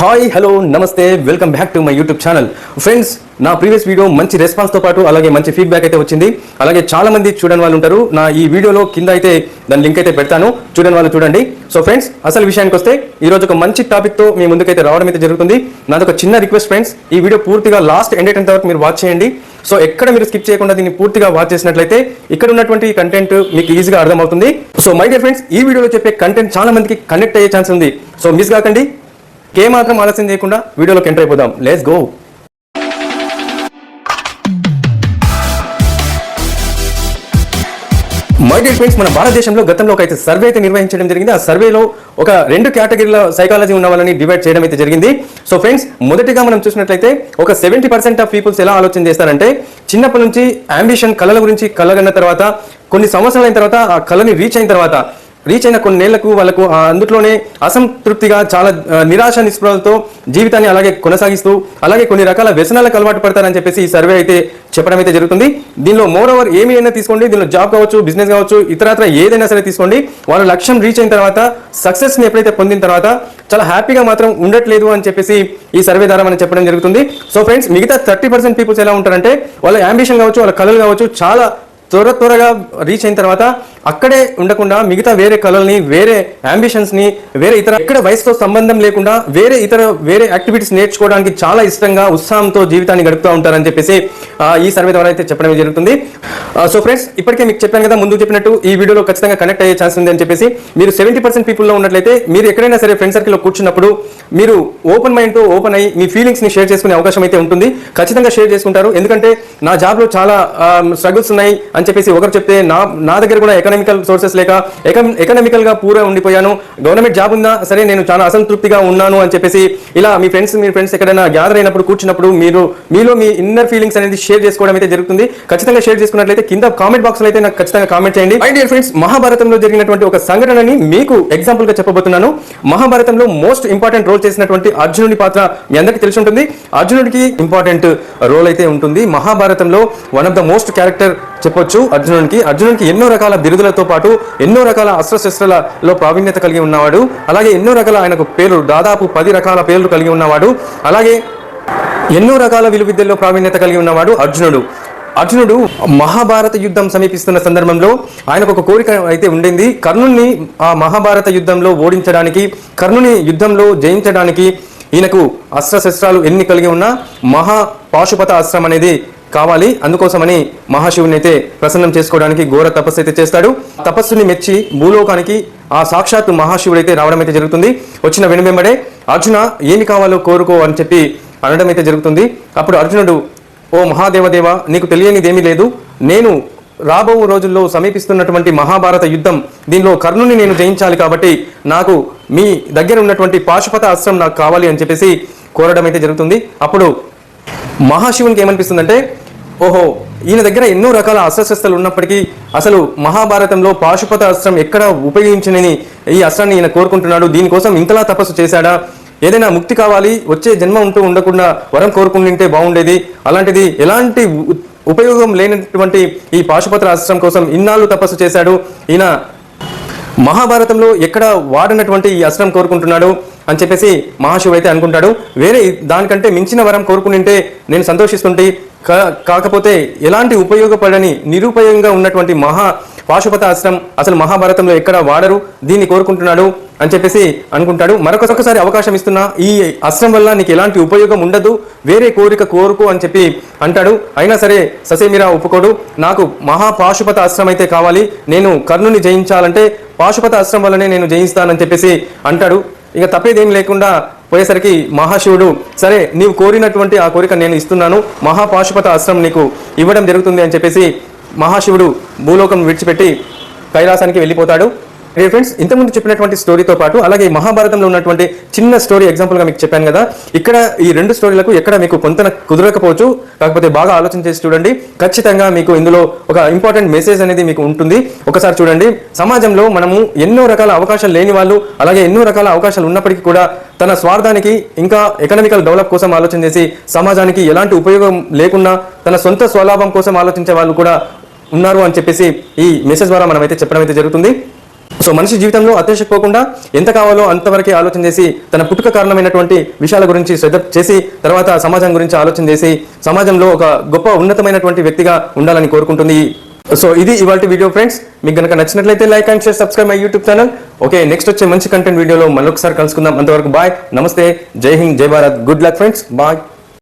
Hi hello నమస్తే welcome back to my YouTube channel. Friends నా previous video మంచి రెస్పాన్స్తో పాటు అలాగే మంచి ఫీడ్బ్యాక్ అయితే వచ్చింది. అలాగే చాలా మంది చూడని వాళ్ళు ఉంటారు. నా ఈ వీడియోలో కింద అయితే దాని లింక్ అయితే పెడతాను. చూడని వాళ్ళు చూడండి. సో ఫ్రెండ్స్ అసలు విషయానికి వస్తే ఈరోజు ఒక మంచి టాపిక్తో మీ ముందుకైతే రావడం అయితే జరుగుతుంది. నాది ఒక చిన్న రిక్వెస్ట్ ఫ్రెండ్స్ ఈ వీడియో పూర్తిగా లాస్ట్ ఎండ్ అయ్యేంత వరకు మీరు వాచ్ చేయండి. సో ఎక్కడ మీరు స్కిప్ చేయకుండా దీన్ని పూర్తిగా వాచ్ చేసినట్లయితే ఇక్కడ ఉన్నటువంటి కంటెంట్ మీకు ఈజీగా అర్థమవుతుంది. సో మై డియర్ ఫ్రెండ్స్ ఈ వీడియోలో చెప్పే కంటెంట్ చాలా మందికి కనెక్ట్ అయ్యే ఛాన్స్ ఉంది. సో మిస్ కాకండి. ఏ మాత్రం ఆలస్యం చేయకుండా వీడియోలోకి ఎంటర్ అయిపోదాం. Let's go my dear friends మన భారతదేశంలో గతంలో ఒక అయితే సర్వే అయితే నిర్వహించడం జరిగింది. ఆ సర్వేలో ఒక రెండు కేటగిరీల సైకాలజీ ఉన్న వాళ్ళని డివైడ్ చేయడం అయితే జరిగింది. సో ఫ్రెండ్స్ మొదటిగా మనం చూసినట్లయితే ఒక సెవెంటీ పర్సెంట్ ఆఫ్ పీపుల్స్ ఎలా ఆలోచన చేస్తారంటే చిన్నప్పటి నుంచి అంబిషన్ కళల గురించి కలగన్న తర్వాత కొన్ని సంవత్సరాల అయిన తర్వాత ఆ కళని రీచ్ అయిన తర్వాత రీచ్ అయిన కొన్నేళ్ళకు వాళ్ళకు అందుట్లోనే అసంతృప్తిగా చాలా నిరాశ నిస్పృహలతో జీవితాన్ని అలాగే కొనసాగిస్తూ అలాగే కొన్ని రకాల వ్యసనాలకు అలవాటు పడతారని చెప్పేసి ఈ సర్వే అయితే చెప్పడం అయితే జరుగుతుంది. దీనిలో మోర్ ఓవర్ ఏమి అయినా తీసుకోండి దీనిలో జాబ్ కావచ్చు బిజినెస్ కావచ్చు ఇతరత్ర ఏదైనా సరే తీసుకోండి. వాళ్ళ లక్ష్యం రీచ్ అయిన తర్వాత సక్సెస్ని ఎప్పుడైతే పొందిన తర్వాత చాలా హ్యాపీగా మాత్రం ఉండట్లేదు అని చెప్పేసి ఈ సర్వే ద్వారా మనం చెప్పడం జరుగుతుంది. సో ఫ్రెండ్స్ మిగతా థర్టీ పర్సెంట్ పీపుల్స్ ఎలా ఉంటారంటే వాళ్ళ అంబిషన్ కావచ్చు వాళ్ళ కళలు కావచ్చు చాలా త్వర త్వరగా రీచ్ అయిన తర్వాత అక్కడే ఉండకుండా మిగతా వేరే కళల్ని వేరే అంబిషన్స్ని వేరే ఇతర ఎక్కడ వయసుతో సంబంధం లేకుండా వేరే ఇతర వేరే యాక్టివిటీస్ నేర్చుకోవడానికి చాలా ఇష్టంగా ఉత్సాహంతో జీవితాన్ని గడుపుతూ ఉంటారని చెప్పేసి ఈ సర్వే ద్వారా అయితే చెప్పడం జరుగుతుంది. సో ఫ్రెండ్స్ ఇప్పటికే మీకు చెప్పాను కదా ముందు చెప్పినట్టు ఈ వీడియోలో ఖచ్చితంగా కనెక్ట్ అయ్యే ఛాన్స్ ఉంది అని చెప్పేసి మీరు సెవెంటీ పర్సెంట్ పీపుల్లో ఉన్నట్లయితే మీరు ఎక్కడైనా సరే ఫ్రెండ్ సర్కిల్లో కూర్చున్నప్పుడు మీరు ఓపెన్ మైండ్తో ఓపెన్ అయ్యి మీ ఫీలింగ్స్ని షేర్ చేసుకునే అవకాశం అయితే ఉంటుంది. ఖచ్చితంగా షేర్ చేసుకుంటారు. ఎందుకంటే నా జాబ్లో చాలా స్ట్రగుల్స్ ఉన్నాయి. అని చెప్పేసి ఒకరు చెప్తే నా నా దగ్గర కూడా ఎకనామికల్ సోర్సెస్ లేక ఎకనామికల్గా పూరా ఉండిపోయాను. గవర్నమెంట్ జాబ్ ఉందా సరే నేను చాలా అసంతృప్తిగా ఉన్నాను అని చెప్పేసి ఇలా మీ ఫ్రెండ్స్ మీ ఫ్రెండ్స్ ఎక్కడైనా గ్యాదర్ అయినప్పుడు కూర్చున్నప్పుడు మీరు మీలో మీ ఇన్నర్ ఫీలింగ్స్ అనేది షేర్ చేసుకోవడం అయితే జరుగుతుంది. ఖచ్చితంగా షేర్ చేసుకున్నట్లయితే కింద కామెంట్ బాక్స్లో అయితే నాకు ఖచ్చితంగా కామెంట్ చేయండి. మై డియర్ ఫ్రెండ్స్ మహాభారతంలో జరిగినటువంటి ఒక సంఘటనని మీకు ఎగ్జాంపుల్గా చెప్పబోతున్నాను. మహాభారతంలో మోస్ట్ ఇంపార్టెంట్ రోల్ చేసినటువంటి అర్జునుడి పాత్ర మీ అందరికీ తెలిసి ఉంటుంది. అర్జునుడికి ఇంపార్టెంట్ రోల్ అయితే ఉంటుంది. మహాభారతంలో one of the most character చెప్పొచ్చు. అర్జునుడికి అర్జునుడికి ఎన్నో రకాల బిరుదులతో పాటు ఎన్నో రకాల అస్త్రశస్త్రాలలో ప్రావీణ్యత కలిగి ఉన్నవాడు. అలాగే ఎన్నో రకాల ఆయనకు పేర్లు దాదాపు పది రకాల పేర్లు కలిగి ఉన్నవాడు. అలాగే ఎన్నో రకాల విలువిద్యల్లో ప్రావీణ్యత కలిగి ఉన్నవాడు అర్జునుడు. అర్జునుడు మహాభారత యుద్ధం సమీపిస్తున్న సందర్భంలో ఆయనకు ఒక కోరిక అయితే ఉండింది. కర్ణుని ఆ మహాభారత యుద్ధంలో ఓడించడానికి కర్ణుని యుద్ధంలో జయించడానికి ఈయనకు అస్త్రశస్త్రాలు ఎన్ని కలిగి ఉన్నా మహా పాశుపత అస్త్రం అనేది కావాలి. అందుకోసమని మహాశివుని అయితే ప్రసన్నం చేసుకోవడానికి ఘోర తపస్సు అయితే చేస్తాడు. తపస్సుని మెచ్చి భూలోకానికి ఆ సాక్షాత్తు మహాశివుడు అయితే రావడం అయితే జరుగుతుంది. వచ్చిన వెనువెంబడే అర్జున ఏమి కావాలో కోరుకో అని చెప్పి అనడం అయితే జరుగుతుంది. అప్పుడు అర్జునుడు ఓ మహాదేవదేవ నీకు తెలియనిదేమీ లేదు. నేను రాబో రోజుల్లో సమీపిస్తున్నటువంటి మహాభారత యుద్ధం దీనిలో కర్ణుని నేను జయించాలి కాబట్టి నాకు మీ దగ్గర ఉన్నటువంటి పాశుపత అస్త్రం నాకు కావాలి అని చెప్పేసి కోరడం అయితే జరుగుతుంది. అప్పుడు మహాశివునికి ఏమనిపిస్తుందంటే ఓహో ఈయన దగ్గర ఎన్నో రకాల అస్త్రశస్త్రాలు ఉన్నప్పటికీ అసలు మహాభారతంలో పాశుపత అస్త్రం ఎక్కడ ఉపయోగించనని ఈ అస్త్రాన్ని ఈయన కోరుకుంటున్నాడు. దీనికోసం ఇంతలా తపస్సు చేశాడా? ఏదైనా ముక్తి కావాలి వచ్చే జన్మ ఉంటూ ఉండకుండా వరం కోరుకుంటుంటే బాగుండేది. అలాంటిది ఎలాంటి ఉపయోగం లేనటువంటి ఈ పాశుపత్ర అస్త్రం కోసం ఇన్నాళ్ళు తపస్సు చేశాడు. ఈయన మహాభారతంలో ఎక్కడ వాడినటువంటి ఈ అస్త్రం కోరుకుంటున్నాడు అని చెప్పేసి మహాశివుడు అయితే అనుకుంటాడు. వేరే దానికంటే మించిన వరం కోరుకుంటుంటే నేను సంతోషిస్తుంటే కా- కాకపోతే ఎలాంటి ఉపయోగపడని నిరుపయోగంగా ఉన్నటువంటి మహా పాశుపత అస్త్రం అసలు మహాభారతంలో ఎక్కడ వాడరు? దీన్ని కోరుకుంటున్నాడు అని చెప్పేసి అనుకుంటాడు. మరొకసారి అవకాశం ఇస్తున్నా ఈ అస్త్రం వల్ల నీకు ఎలాంటి ఉపయోగం ఉండదు వేరే కోరిక కోరుకు అని చెప్పి అంటాడు. అయినా సరే ససేమిరా ఒప్పుకోడు. నాకు మహా పాశుపత అస్త్రం అయితే కావాలి. నేను కర్ణుని జయించాలంటే పాశుపత అస్త్రం వల్లనే నేను జయిస్తానని చెప్పేసి అంటాడు. ఇక తప్పేదేం లేకుండా పోయేసరికి మహాశివుడు సరే నీవు కోరినటువంటి ఆ కోరిక నేను ఇస్తున్నాను. మహాపాశుపత అస్త్రం నీకు ఇవ్వడం జరుగుతుంది అని చెప్పేసి మహాశివుడు భూలోకం విడిచిపెట్టి కైలాసానికి వెళ్ళిపోతాడు. ఏ ఫ్రెండ్స్ ఇంతకుముందు చెప్పినటువంటి స్టోరీతో పాటు అలాగే మహాభారతంలో ఉన్నటువంటి చిన్న స్టోరీ ఎగ్జాంపుల్గా మీకు చెప్పాను కదా. ఇక్కడ ఈ రెండు స్టోరీలకు ఎక్కడ మీకు కొంత కుదరకపోవచ్చు. కాకపోతే బాగా ఆలోచన చేసి చూడండి. ఖచ్చితంగా మీకు ఇందులో ఒక ఇంపార్టెంట్ మెసేజ్ అనేది మీకు ఉంటుంది. ఒకసారి చూడండి. సమాజంలో మనము ఎన్నో రకాల అవకాశాలు లేని వాళ్ళు అలాగే ఎన్నో రకాల అవకాశాలు ఉన్నప్పటికీ కూడా తన స్వార్థానికి ఇంకా ఎకనామికల్ డెవలప్ కోసం ఆలోచన చేసి సమాజానికి ఎలాంటి ఉపయోగం లేకుండా తన సొంత స్వలాభం కోసం ఆలోచించే వాళ్ళు కూడా ఉన్నారు అని చెప్పేసి ఈ మెసేజ్ ద్వారా మనం అయితే చెప్పడం అయితే జరుగుతుంది. సో మనిషి జీవితంలో అత్యాశపోకుండా ఎంత కావాలో అంతవరకే ఆలోచన చేసి తన పుట్టుక కారణమైనటువంటి విషయాల గురించి శ్రద్ధ చేసి తర్వాత సమాజం గురించి ఆలోచన చేసి సమాజంలో ఒక గొప్ప ఉన్నతమైనటువంటి వ్యక్తిగా ఉండాలని కోరుకుంటుంది. సో ఇది ఇవాళ వీడియో ఫ్రెండ్స్ మీకు కనుక నచ్చినట్లయితే like and share subscribe my YouTube channel okay next వచ్చే మంచి కంటెంట్ వీడియోలో మరొకసారి కలుసుకుందాం. అంతవరకు బాయ్ నమస్తే. జై హింద్ జై Bharat. Good luck friends bye